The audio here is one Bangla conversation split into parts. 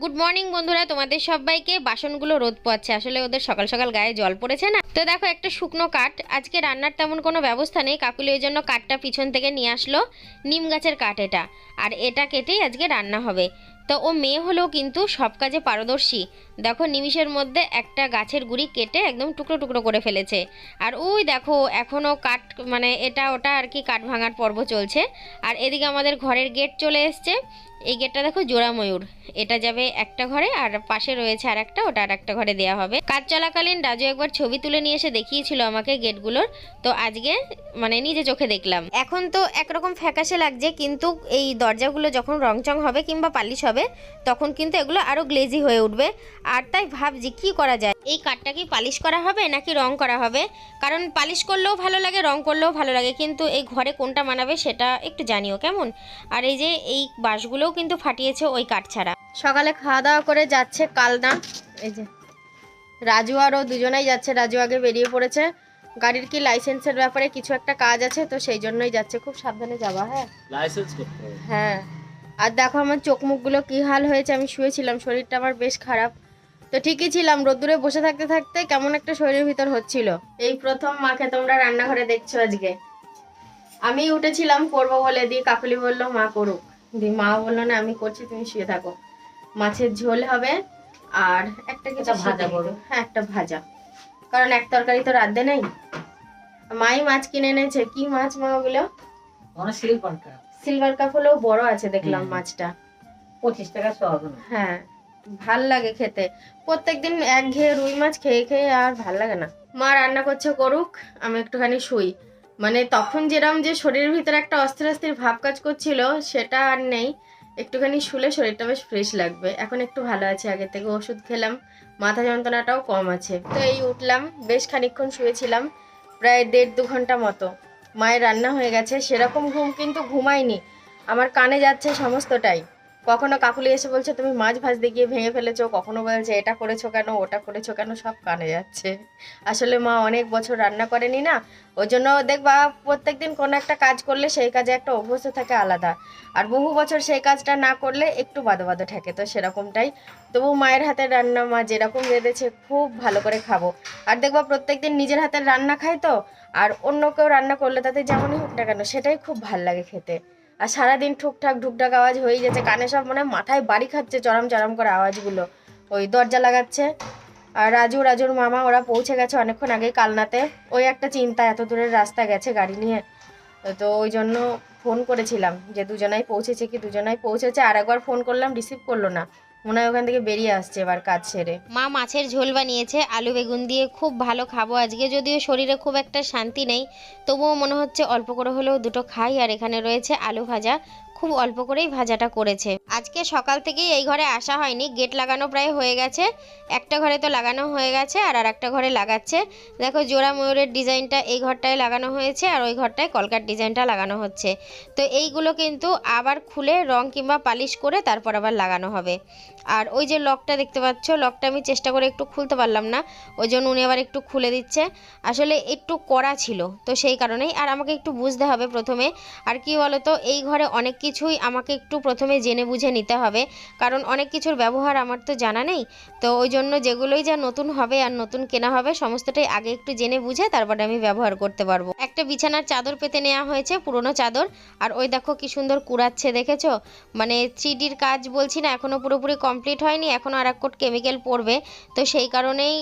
গুড মর্নিং বন্ধুরা। তোমাদের সবাইকে বাসনগুলো রোদ পোয়াচ্ছে। আসলে ওদের সকাল সকাল গায়ে জল পড়েছে না। তো দেখো, একটা শুকনো কাঠ। আজকে রান্নার তেমন কোনো ব্যবস্থা নেই। কাকুলি ওই জন্য কাঠটা পিছন থেকে নিয়ে আসলো। নিম গাছের কাঠ এটা। আর এটা কেটেই আজকে রান্না হবে। তো ও মেয়ে হলেও কিন্তু সব কাজে পারদর্শী। দেখো নিমিষের মধ্যে একটা গাছের গুড়ি কেটে একদম টুকরো টুকরো করে ফেলেছে। আর ওই দেখো এখনও কাঠ মানে এটা ওটা আর কি কাঠ ভাঙার পর্ব চলছে। আর এদিকে আমাদের ঘরের গেট চলে এসছে। এই গেটটা দেখো জোড়া ময়ূর এটা যাবে একটা ঘরে, আর পাশে রয়েছে আর একটা ওটা আর একটা ঘরে দেওয়া হবে। কাজ চলাকালীন রাজু একবার ছবি তুলে নিয়ে এসে দেখিয়েছিল আমাকে গেটগুলোর। তো আজকে মানে নিজে চোখে দেখলাম। এখন তো একরকম ফ্যাকাশে লাগছে, কিন্তু এই দরজাগুলো যখন রংচং হবে কিংবা পালিশ হবে, তখন কিন্তু এগুলো আরও গ্লেজি হয়ে উঠবে। আর তাই ভাবছি কি করা যায়? এই কাঠটা কি পালিশ করা হবে নাকি রং করা হবে? কারণ পালিশ করলেও ভালো লাগে রং করলেও ভালো লাগে কিন্তু এই ঘরে কোনটা মানাবে সেটা একটু জানিও কেমন? আর এই যে এই বাঁশগুলোও কিন্তু ফাটিয়েছে ওই কাঠ ছাড়া। সকালে খাওয়া দাওয়া করে যাচ্ছে কালনা এই যে রাজু আর ও দুজনেই যাচ্ছে রাজু আগে বেরিয়ে পড়েছে। গাড়ির কি লাইসেন্সের ব্যাপারে কিছু একটা কাজ আছে তো সেই জন্যই যাচ্ছে খুব সাবধানে যাবা হ্যাঁ? লাইসেন্স করতে হ্যাঁ। আর দেখো আমার চোখ মুখগুলো কি হাল হয়েছে আমি শুয়েছিলাম শরীরটা আমার বেশ খারাপ। তো ঠিকই ছিলাম রোদ্দুরে বসে থাকতে থাকতে কেমন একটা শরীরের ভিতর হচ্ছিল। এই প্রথম মাকে তোমরা রান্নাঘরে দেখছ আজকে। আমি উঠেছিলাম করব বলে দিয়ে কাকুলি বলল মা করুক। দিয়ে মা বলল না আমি করছি তুমি শুয়ে থাকো। মাছের ঝোল হবে আর একটা কিছু ভাজা করো। হ্যাঁ একটা ভাজা। কারণ এক তরকারি তো রাঁধতে নেই। মাই মাছ কিনে এনেছে। কি মাছ মা ওগুলো মানে সিল সিলভার কাপ হলেও বড় আছে দেখলাম মাছটা। পঁচিশ টাকা সহ হ্যাঁ। ভালো লাগে খেতে। প্রত্যেকদিন এক ঘেয়ে রুই মাছ খেয়ে খেয়ে আর ভালো লাগে না। মা রান্না করছে করুক, আমি একটুখানি শুই। মানে তখন যেরকম যে শরীরের ভিতরে একটা অস্থির অস্থির ভাব কাজ করছিল, সেটা আর নেই। একটুখানি শুলে শরীরটা বেশ ফ্রেশ লাগবে। এখন একটু ভালো আছে, আগে থেকে ওষুধ খেলাম। মাথা যন্ত্রণাটাও কম আছে। তো এই উঠলাম, বেশ খানিকক্ষণ শুয়েছিলাম, প্রায় দেড় দু ঘণ্টা মতো। মায়ের রান্না হয়ে গেছে, সেরকম ঘুম কিন্তু ঘুমাইনি আমার কানে যাচ্ছে সমস্তটাই। কখনো কাকুলি এসে বলছে, তুমি মাছ ভাজতে গিয়ে ভেঙে ফেলেছো, কখনো বলছে এটা করেছ কেন, ওটা করেছ কেন? সব কানে যাচ্ছে। আসলে মা অনেক বছর রান্না করেনি না, ওই জন্য দেখবা প্রত্যেক দিন কোনো একটা কাজ করলে সেই কাজে একটা অভ্যস্ত থাকে আলাদা। আর বহু বছর সেই কাজটা না করলে একটু বাদো বাদো থাকে, তো সেরকমটাই। তবু মায়ের হাতের রান্না মা যেরকম রেঁধেছে খুব ভালো করে খাব। আর দেখবা প্রত্যেক দিন নিজের হাতের রান্না খাই তো, আর অন্য কেউ রান্না করলে তাতে যেমনই হোক না কেন, সেটাই খুব ভালো লাগে খেতে। আর সারাদিন ঠুকঠাক ঢুকঠাক আওয়াজ হয়ে যাচ্ছে। কানে সব মানে মাথায় বাড়ি খাচ্ছে চরম চরম করে আওয়াজগুলো। ওই দরজা লাগাচ্ছে। আর রাজু, রাজুর মামা, ওরা পৌঁছে গেছে অনেকক্ষণ আগে কালনাতে। ওই একটা চিন্তা, এত দূরের রাস্তা গেছে গাড়ি নিয়ে। তো ওই জন্য ফোন করেছিলাম যে দুজনাই পৌঁছেছে কি দুজনাই পৌঁছেছে। আর একবার ফোন করলাম রিসিভ করল না। মনে হয় ওখান থেকে বেরিয়ে আসছে এবার কাজ সেরে। মা মাছের ঝোল বানিয়েছে, আলু বেগুন দিয়ে খুব ভালো খাব আজকে, যদিও শরীরে খুব একটা শান্তি নেই, তবুও মনে হচ্ছে অল্প করে হলেও দুটো খাই, আর এখানে রয়েছে আলু ভাজা খুব অল্প করেই ভাজাটা করেছে। আজকে সকাল থেকেই এই ঘরে আসা হয়নি। গেট লাগানো প্রায় হয়ে গেছে। একটা ঘরে তো লাগানো হয়ে গেছে আর আর একটা ঘরে লাগাচ্ছে। দেখো জোড়া ময়ূরের ডিজাইনটা এই ঘরটায় লাগানো হয়েছে আর ওই ঘরটায় কলকার ডিজাইনটা লাগানো হচ্ছে। তো এইগুলো কিন্তু আবার খুলে রং কিংবা পালিশ করে তারপর আবার লাগানো হবে। আর ওই যে লকটা দেখতে পাচ্ছ, লকটা আমি চেষ্টা করে একটু খুলতে পারলাম না। ওই জন্য উনি আবার একটু খুলে দিচ্ছে। আসলে একটু কড়া ছিল, তো সেই কারণেই। আর আমাকে একটু বুঝতে হবে প্রথমে। আর কি বলতো, এই ঘরে অনেক কিছুই আমাকে একটু প্রথমে জেনে বুঝে নিতে হবে, কারণ অনেক কিছুর ব্যবহার আমার তো জানা নেই। তো ওই জন্য যেগুলোই যা নতুন হবে আর নতুন কেনা হবে, সমস্তটাই আগে একটু জেনে বুঝে তারপরে আমি ব্যবহার করতে পারব। একটা বিছানার চাদর পেতে নেওয়া হয়েছে, পুরনো চাদর। আর ওই দেখো কি সুন্দর কুড়াচ্ছে, দেখেছ? মানে থ্রিডির কাজ বলছি না এখনও পুরোপুরি কমপ্লিট হয়নি এখনও আর এক কোট কেমিক্যাল পড়বে তো সেই কারণেই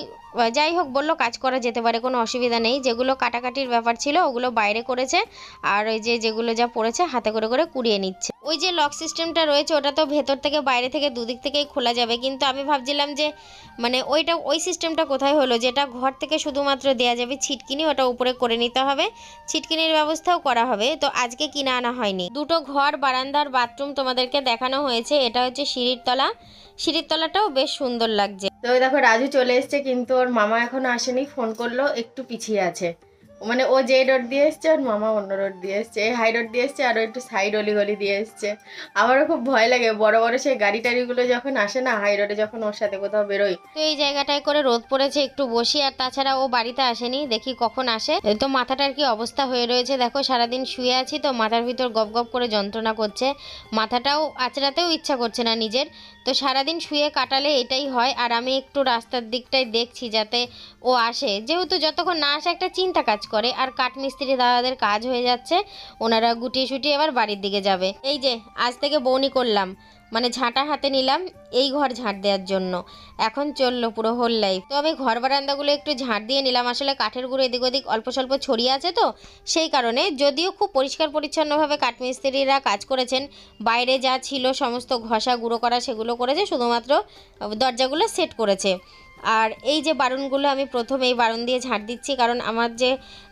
যাই হোক বলল, কাজ করা যেতে পারে, কোনো অসুবিধা নেই। যেগুলো কাটাকাটির ব্যাপার ছিল, ওগুলো বাইরে করেছে আর ওই যে যেগুলো যা পড়েছে, হাতে করে করে কুড়িয়ে নিচ্ছে। ওই যে লক সিস্টেমটা রয়েছে, ওটা তো ভেতর থেকে বাইরে থেকে দুদিক থেকেই খোলা যাবে। কিন্তু আমি ভাবছিলাম যে মানে ওইটা, ওই সিস্টেমটা কোথায় হলো? যেটা ঘর থেকে শুধুমাত্র দেওয়া যাবে ছিটকিনি, ওটা উপরে করে নিতে হবে। ছিটকিনির ব্যবস্থাও করা হবে। তো আজকে কিনে আনা হয়নি। দুটো ঘর, বারান্দার বাথরুম তোমাদেরকে দেখানো হয়েছে। এটা হচ্ছে সিঁড়ির তলা। সিঁড়ির তলাটাও বেশ সুন্দর লাগছে। তো দেখো রাজু চলে এসছে কিন্তু ওর মামা এখনও আসেনি ফোন করল একটু পিছিয়ে আছে। মানে ও যে রোড দিয়ে এসছে ওর মামা অন্য রোড দিয়ে এসছে। এই হাই রোড দিয়ে এসছে আরও একটু সাইড অলি গলি দিয়ে এসছে। আমারও খুব ভয় লাগে বড় বড় সেই গাড়ি টাড়িগুলো যখন আসে না হাই রোডে যখন ওর সাথে কোথাও বেরোই। তো এই জায়গাটায় করে রোদ পড়েছে একটু বসি আর তাছাড়া ও বাড়িতে আসেনি দেখি কখন আসে। তো মাথাটার কি অবস্থা হয়ে রয়েছে দেখো সারাদিন শুয়ে আছি তো মাথার ভিতর গপ গপ করে যন্ত্রণা করছে। মাথাটাও আঁচড়াতেও ইচ্ছা করছে না নিজের। তো সারাদিন শুয়ে কাটালে এটাই হয়, আর আমি একটু রাস্তার দিকটাই দেখছি যাতে ও আসে। যেহেতু যতক্ষণ না আসে একটা চিন্তা কাজ করে, আর কাঠমিস্ত্রি দাদাদের কাজ হয়ে যাচ্ছে, ওনারা গুটিয়ে শুটিয়ে এবার বাড়ির দিকে যাবে। এই যে, আজ থেকে বৌনি করলাম। মানে ঝাঁটা হাতে নিলাম, এই ঘর ঝাঁট দেওয়ার জন্য। এখন চলল পুরো হোল লাইফ তো আমি ঘর বারান্দাগুলো একটু ঝাঁট দিয়ে নিলাম। আসলে কাঠের গুঁড়ো এদিক ওদিক অল্প স্বল্প ছড়িয়ে আছে তো, সেই কারণে যদিও খুব পরিষ্কার পরিচ্ছন্নভাবে কাঠমিস্ত্রিরা কাজ করেছেন, বাইরে যা ছিল সমস্ত ঘষা, গুঁড়ো করা, সেগুলো করেছে, শুধুমাত্র দরজাগুলো সেট করেছে। আর এই যে বারুনগুলো আমি প্রথম এই বারুন দিয়ে ঝাঁট দিচ্ছি, কারণ আমার যে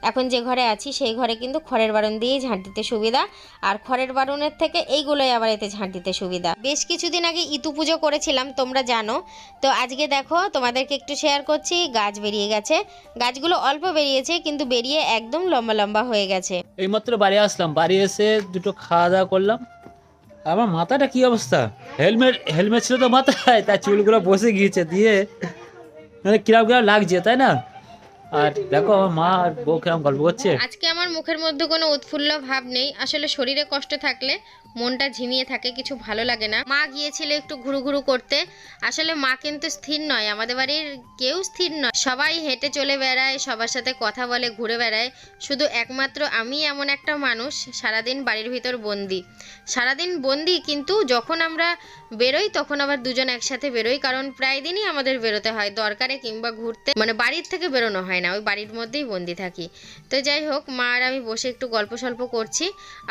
এখন যে ঘরে আছি সেই ঘরে কিন্তু খড়ের বারুন দিয়েই ঝাঁট দিতে সুবিধা। আর খড়ের বারুনের থেকে এইগুলোই আবার এতে ঝাঁট দিতে সুবিধা। বেশ কিছুদিন আগে ইতু পুজো করেছিলাম, তোমরা জানো। তো আজকে দেখো, তোমাদেরকে একটু শেয়ার করছি, গাছ বেরিয়ে গেছে। গাছগুলো অল্প বেরিয়েছে, কিন্তু বেরিয়ে একদম লম্বা লম্বা হয়ে গেছে। এইমাত্র বাড়ি আসলাম, বাড়ি এসে দুটো খাওয়া দাওয়া করলাম। আমার মাথাটা কি অবস্থা? হেলমেট হেলমেট ছিল তো মাথায়, তার চুলগুলো বসে গিয়েছে, দিয়ে মানে কিরাম কিরাম লাগছে, তাই না? আর দেখো, আমার মা আর বউ কিরাম গল্প করছে। আজকে আমার মুখের মধ্যে কোনো উৎফুল্ল ভাব নেই। আসলে শরীরে কষ্ট থাকলে মনটা ঝিমিয়ে থাকে, কিছু ভালো লাগে না। মা গিয়েছিল একটু ঘুরু ঘুরু করতে। আসলে মা কিন্তু স্থির নয়, আমাদের বাড়ির কেউ স্থির নয়। সবাই হেঁটে চলে বেড়ায়, সবার সাথে কথা বলে, ঘুরে বেড়ায়। শুধু একমাত্র আমি এমন একটা মানুষ, সারাদিন বাড়ির ভিতর বন্দি। সারাদিন বন্দি, কিন্তু যখন আমরা বেরোই, তখন আবার দুজন একসাথে বেরোই, কারণ প্রায় দিনই আমাদের বেরোতে হয়, দরকারে কিংবা ঘুরতে। মানে বাড়ির থেকে বেরোনো হয় না, ওই বাড়ির মধ্যেই বন্দি থাকি। তো যাই হোক, মা আর আমি বসে একটু গল্প সল্প করছি,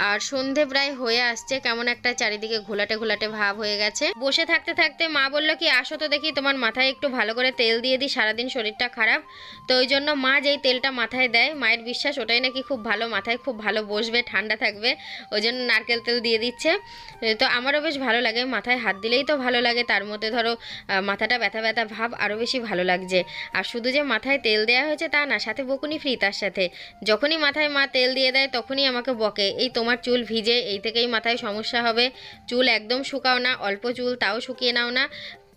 আর সন্ধে প্রায় হয়ে আসছে কেমন একটা চারিদিকে ঘোলাটে ঘোলাটে ভাব হয়ে গেছে। বসে থাকতে থাকতে মা বলল, কি, আসো তো দেখি, তোমার মাথায় একটু ভালো করে তেল দিয়ে দিই, সারাদিন শরীরটা খারাপ। তো ওই জন্য মা যেই তেলটা মাথায় দেয়, মায়ের বিশ্বাস, ওটাই নাকি খুব ভালো, মাথায় খুব ভালো বসবে, ঠান্ডা থাকবে, ওই জন্য নারকেল তেল দিয়ে দিচ্ছে। তো আমারও বেশ ভালো লাগে, মাথায় হাত দিলেই তো ভালো লাগে, তার মধ্যে ধরো মাথাটা ব্যথা ব্যথা ভাব আরও বেশি ভালো লাগছে। আর শুধু যে মাথায় তেল দেওয়া হয়েছে তা না, সাথে বকুনি ফ্রি, তার সাথে। যখনই মাথায় মা তেল দিয়ে দেয়, তখনই আমাকে বকে, এই তোমার চুল ভিজে, এই থেকেই মাথায় সমস্যা হবে। চুল একদম শুকাও না অল্প চুল তাও শুকিয়ে নাও না।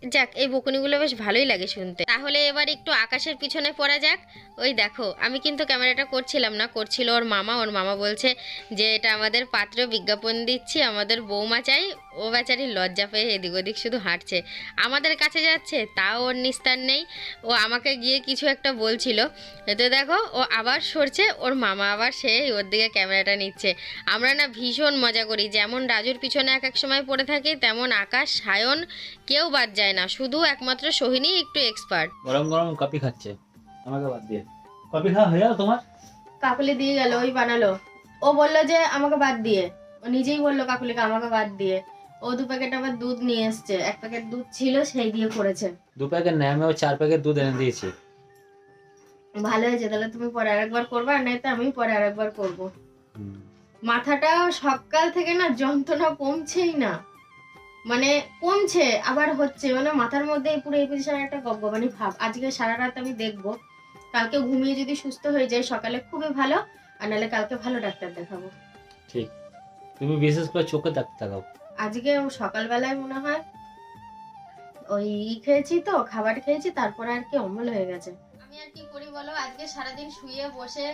যাক, এই বকুনিগুলো বেশ ভালোই লাগে শুনতে। তাহলে এবার একটু আকাশের পিছনে পড়া যাক। ওই দেখো, আমি কিন্তু ক্যামেরাটা করছিলাম না, করছিল ওর মামা। ওর মামা বলছে যে, এটা আমাদের পাত্র বিজ্ঞাপন দিচ্ছি, আমাদের বৌমা চাই। ও বেচারি লজ্জা পেয়ে এদিক ওদিক শুধু হাঁটছে। আমাদের কাছে যাচ্ছে, তাও ওর নিস্তার নেই। ও আমাকে গিয়ে কিছু একটা বলছিল। তো দেখো, ও আবার সরছে, ওর মামা আবার সে ওর দিকে ক্যামেরাটা নিচ্ছে। আমরা না ভীষণ মজা করি। যেমন রাজুর পিছনে এক এক সময় পড়ে থাকি, তেমন আকাশ, সায়ন কেউ বাদ যায় না শুধু একমাত্র সোহিনী একটু এক্সপার্ট গরম গরম কফি খাচ্ছে। আমাকে বাদ দিয়ে। কফি খাওয়া হয়ে গেল তোমার? কাকুলি দিয়ে গেল ওই বানালো। ও বলল যে আমাকে বাদ দিয়ে। ও নিজেই বলল কাকুলিকে আমাকে বাদ দিয়ে। ও দু প্যাকেট আবার দুধ নিয়ে এসছে। এক প্যাকেট দুধ ছিল সেই দিয়ে করেছে। দু প্যাকেট নেয় আমি ও চার প্যাকেট দুধ এনে দিয়েছি। ভালো হয়েছে তাহলে তুমি পরে আরেকবার করবে আর নয়তো আমি পরে আরেকবার করব। মাথাটা সকাল থেকে না যন্ত্রণা কমছেই না। মানে কমছে আবার হচ্ছে। মানে মাথার মধ্যে পুরো এই পজিশনে একটা গপগপানি ভাব। আজকে সারা রাত আমি দেখব। কালকে ঘুমিয়ে যদি সুস্থ হয়ে যায় সকালে খুবই ভালো আর নাহলে কালকে ভালো ডাক্তার দেখাবো। ঠিক। তুমি বিশেষ করে চোখে ডাক্তার দেখাও আজকে সকালবেলায় মনে হয় ওই ই খেয়েছি তো খাবার খেয়েছি তারপরে আর কি অম্বল হয়ে গেছে। আমি আর কি করি বলো? আজকে সারাদিন শুয়ে বসে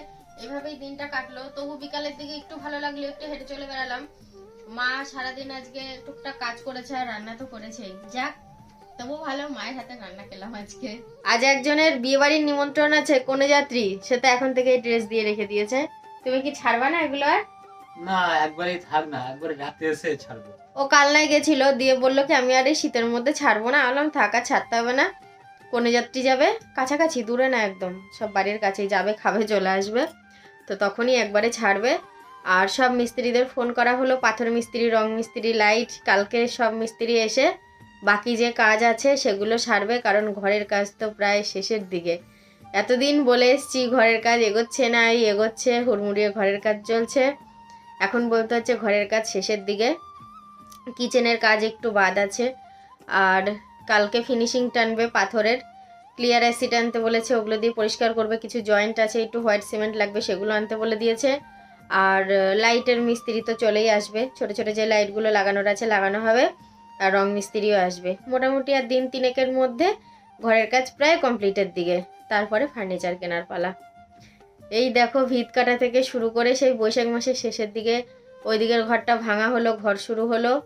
এভাবেই দিনটা কাটলো। তবু বিকালের দিকে একটু ভালো লাগল একটু হেঁটে চলে বেড়ালাম। মা সারাদিন আজকে টুকটাক কাজ করেছে আর রান্না তো করেছেই। যাক তবু ভালো মায়ের হাতে রান্না খেলাম আজকে। আজ একজনের বিয়ে বাড়ির নিমন্ত্রণ আছে কোনে যাত্রী? সে তো এখন থেকে ড্রেস দিয়ে রেখে দিয়েছে। তুমি কি ছাড়বা না এগুলো আর? না একবারই থাক না একবারে রাতে এসে ছাড়বো। ও কালনায় গেছিল দিয়ে বলল কি আমি আর এই শীতের মধ্যে ছাড়বো না। আলাম থাকা ছাড়তে হবে না। কোনে যাত্রী যাবে? কাছাকাছি দূরে না একদম সব বাড়ির কাছেই যাবে খাবে চলে আসবে। তো তখনই একবারে ছাড়বে। আর সব মিস্ত্রিদের ফোন করা হলো, পাথর মিস্ত্রি, রং মিস্ত্রি, লাইট, কালকে সব মিস্ত্রি এসে বাকি যে কাজ আছে সেগুলো সারবে, কারণ ঘরের কাজ তো প্রায় শেষের দিকে। এতদিন বলে এসছি, ঘরের কাজ এগোচ্ছে না, এই এগোচ্ছে, হুড়মুড়িয়ে ঘরের কাজ চলছে। এখন বলতে হচ্ছে ঘরের কাজ শেষের দিকে। কিচেনের কাজ একটু বাদ আছে। আর কালকে ফিনিশিং টানবে পাথরের। ক্লিয়ার অ্যাসিড আনতে বলেছে, ওগুলো দিয়ে পরিষ্কার করবে, কিছু জয়েন্ট আছে, একটু হোয়াইট সিমেন্ট লাগবে, সেগুলো আনতে বলে দিয়েছে। আর লাইটের মিস্ত্রি তো চলেই আসবে। ছোট ছোট যে লাইটগুলো লাগানোর আছে, লাগানো হবে। আর রং মিস্ত্রিও আসবে। মোটামুটি আর দিন তিনেকের মধ্যে ঘরের কাজ প্রায় কমপ্লিটের দিকে। তারপরে ফার্নিচার কেনার পালা। এই দেখো, ভিত কাটা থেকে শুরু করে সেই বৈশাখ মাসের শেষের দিকে ওই দিকের ঘরটা ভাঙা হলো, ঘর শুরু হলো।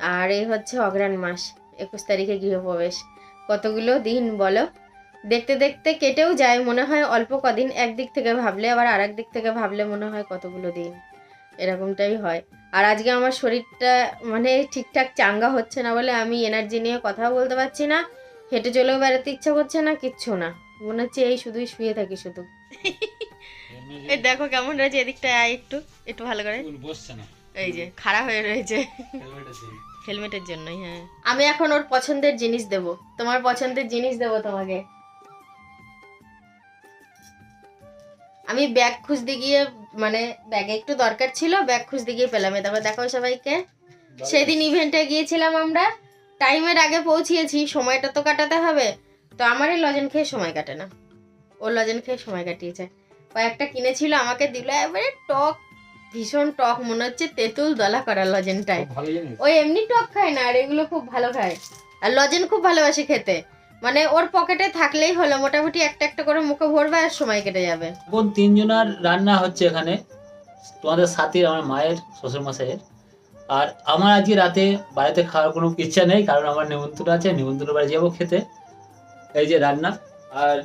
আর এই হচ্ছে অগ্রাণ মাস, একুশ তারিখে গৃহপ্রবেশ। কতগুলো দিন বলো? দেখতে দেখতে কেটেও যায় মনে হয় অল্প কদিন একদিক থেকে ভাবলে আবার আর দিক থেকে ভাবলে মনে হয় কতগুলো দিন। এরকমটাই হয়। আর আজকে আমার শরীরটা মানে ঠিকঠাক চাঙ্গা হচ্ছে না বলে আমি এনার্জি নিয়ে কথা বলতে পারছি না। হেঁটে চলেও বেড়াতে ইচ্ছা করছে না কিচ্ছু না। মনে হচ্ছে এই শুধুই শুয়ে থাকি শুধু। এই দেখো কেমন রয়েছে এদিকটা আয় একটু একটু ভালো করে। বসছে না। এই যে খাড়া হয়ে রয়েছে। হেলমেটের জন্যই হ্যাঁ। আমি এখন ওর পছন্দের জিনিস দেব। তোমার পছন্দের জিনিস দেব তোমাকে। আমি ব্যাগ খুঁজতে গিয়ে মানে ব্যাগে একটু দরকার ছিল ব্যাগ খুঁজতে গিয়ে পেলাম। এ দেখো দেখো সবাইকে। সেদিন ইভেন্টে গিয়েছিলাম আমরা। টাইমের আগে পৌঁছিয়েছি সময়টা তো কাটাতে হবে। তো আমার এই লজেন খেয়ে সময় কাটে না। ওর লজেন খেয়ে সময় কাটিয়েছে। কয়েকটা কিনেছিল আমাকে দিল। এবারে টক ভীষণ টক মনে হচ্ছে তেঁতুল দলা করা লজেনটায় ওই এমনি টক খায় না আর এগুলো খুব ভালো খায়। আর লজেন খুব ভালোবাসে খেতে। মানে ওর পকেটে থাকলেই হলো, মোটামুটি একটা একটা করে মুখে ভরবে আর সময় কেটে যাবে। এখন তিনজনের রান্না হচ্ছে এখানে, তোমাদের সাথে আমার মায়ের শ্বশুর মশাইয়ের আর আমার আজকে রাতে বাড়িতে খাওয়ার কোনো ইচ্ছা নেই, কারণ আমার নিমন্ত্রণ আছে নিমন্ত্রণ বাড়ি যাব খেতে। এই যে রান্না, আর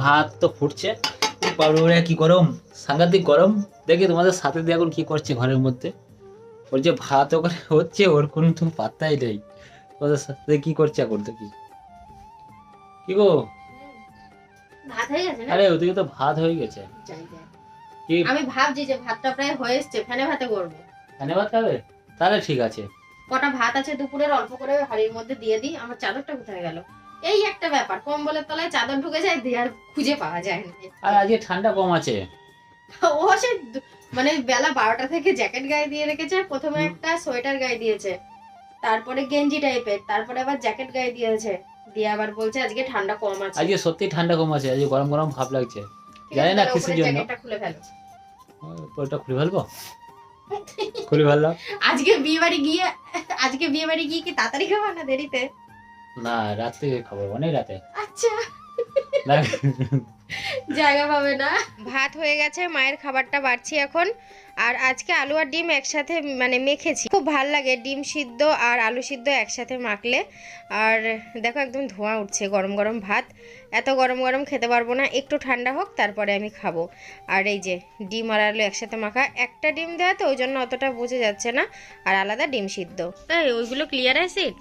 ভাত তো ফুটছে। বাবুরা কি গরম? সাংঘাতিক গরম। দেখি তোমাদের সাথে দিয়ে এখন কি করছে ঘরের মধ্যে। ওর যে ভাত ওখানে হচ্ছে, ওর কোনো তো পাত্তাই নেই। তোমাদের সাথে কি করছে এখন দেখি কি গো? ভাত হয়ে গেছে আরে ওদিকে তো ভাত হয়ে গেছে। কি? আমি ভাবছি যে ভাতটা প্রায় হয়ে এসছে ফ্যানে ভাতে করব। এখানে ভাত খাবে? তাহলে ঠিক আছে। কটা ভাত আছে দুপুরের অল্প করে হাড়ির মধ্যে দিয়ে দিই। আমার চাদরটা কোথায় গেল? এই একটা ব্যাপার কম্বলের তলায় চাদর ঢুকে যায় দিয়ে আর খুঁজে পাওয়া যায় না। আর আজকে ঠান্ডা কম আছে। ও সে মানে বেলা বারোটা থেকে জ্যাকেট গায়ে দিয়ে রেখেছে প্রথমে একটা সোয়েটার গায়ে দিয়েছে। তারপরে গেঞ্জি টাইপের তারপরে আবার জ্যাকেট গায়ে দিয়েছে দিয়ে আবার বলছে আজকে ঠান্ডা কম আছে। আজকে সত্যি ঠান্ডা কম আছে আজকে গরম গরম ভাব লাগছে। জানি না কিসের জন্য। জ্যাকেটটা খুলে ফেলো। ওটা খুলে ফেলব? খুলে ফেললাম। আজকে বিয়ে বাড়ি গিয়ে আজকে বিয়ে বাড়ি গিয়ে কি তাড়াতাড়ি খাব না দেরিতে? না রাত্রে খাব অনেক রাতে। আচ্ছা। জায়গা পাবে না। ভাত হয়ে গেছে মায়ের খাবারটা বাড়ছি এখন। আর আজকে আলু আর ডিম একসাথে মানে মেখেছি। খুব ভালো লাগে ডিম সিদ্ধ আর আলু সিদ্ধ একসাথে মাখলে। আর দেখো একদম ধোঁয়া উঠছে গরম গরম ভাত। এত গরম গরম খেতে পারব না একটু ঠান্ডা হোক তারপরে আমি খাব। আর এই যে ডিম আর আলু একসাথে মাখা একটা ডিম দেওয়া তো ওই জন্য অতটা বোঝা যাচ্ছে না। আর আলাদা ডিম সিদ্ধ। এই ওইগুলো ক্লিয়ার অ্যাসিড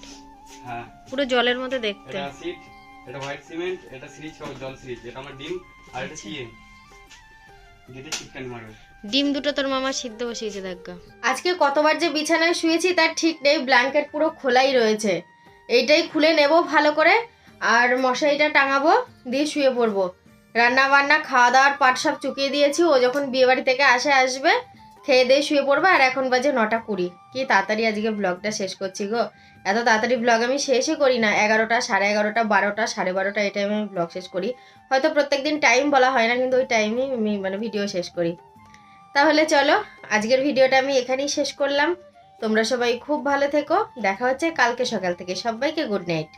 হ্যাঁ। পুরো জলের মতো দেখতে। এটা হোয়াইট সিমেন্ট এটা সিরিজ জল সিরিজ এটা আমার ডিম আর এটা সিএম দিতে চিকেন মারবে। ডিম দুটো তোর মামা সিদ্ধ বসিয়েছে দেখা আজকে কতবার যে বিছানায় শুয়েছি তার ঠিক নেই ব্ল্যাঙ্কেট পুরো খোলাই রয়েছে। এইটাই খুলে নেব ভালো করে আর মশারিটা টাঙাবো দিয়ে শুয়ে পড়ব। রান্না বান্না খাওয়া দাওয়ার পাট সব চুকিয়ে দিয়েছি ও যখন বিয়ে বাড়ি থেকে আসে আসবে খেয়ে দিয়ে শুয়ে পড়ব, আর এখন বাজে নটা কুড়ি। কি তাড়াতাড়ি আজকে ব্লগটা শেষ করছি গো? এত তাড়াতাড়ি ব্লগ আমি শেষই করি না। এগারোটা, সাড়ে এগারোটা, বারোটা, সাড়ে বারোটা, এই টাইমে আমি ব্লগ শেষ করি। হয়তো প্রত্যেকদিন টাইম বলা হয় না, কিন্তু ওই টাইমেই আমি মানে ভিডিও শেষ করি। তাহলে চলো, আজকের ভিডিওটা আমি এখানেই শেষ করলাম। তোমরা সবাই খুব ভালো থেকো। দেখা হচ্ছে কালকে সকাল থেকে। সবাইকে গুড নাইট